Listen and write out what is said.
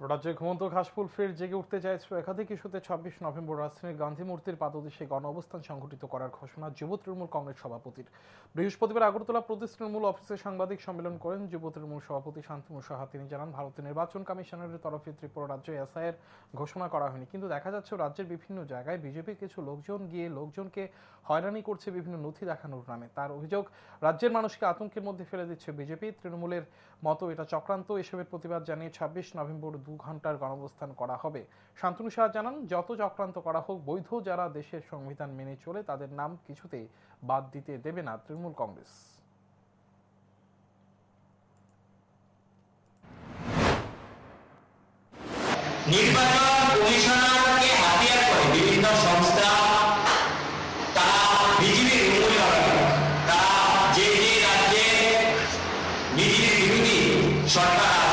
রাজ্যে ঘুমন্ত ঘাসফুল ফের জেগে উঠতে চাইছে একাধিক ইস্যুতে ছাব্বিশ নভেম্বর রাজধানীর গান্ধী মূর্তির পাদদেশে গণ অবস্থান সংঘটিত করার ঘোষণা যুব তৃণমূল কংগ্রেস সভাপতির। বৃহস্পতিবার আগরতলা প্রদেশ তৃণমূল অফিসে সাংবাদিক সম্মেলন করেন যুব তৃণমূল সভাপতি শান্তনু সাহা তিনি জানান, ভারতের নির্বাচন কমিশনারের তরফে ত্রিপুরা রাজ্যে এসআইয়ের ঘোষণা করা হয়নি। কিন্তু দেখা যাচ্ছে রাজ্যের বিভিন্ন জায়গায় বিজেপির কিছু লোকজন গিয়ে লোকজনকে হয়রানি করছে বিভিন্ন নথি দেখানোর নামে। তার অভিযোগ, রাজ্যের মানুষকে আতঙ্কের মধ্যে ফেলে দিচ্ছে বিজেপি। তৃণমূলের মতো এটা চক্রান্ত। এসবের প্রতিবাদ জানিয়ে ছাব্বিশ নভেম্বর দুঘণ্টার গণঅবস্থান করা হবে। শান্তনু শাহ জানান, যত চক্রান্ত করা হোক, বৈধ যারা দেশের সংবিধান মেনে চলে, তাদের নাম কিছুতে বাদ দিতে দেবে না তৃণমূল কংগ্রেস। সরকার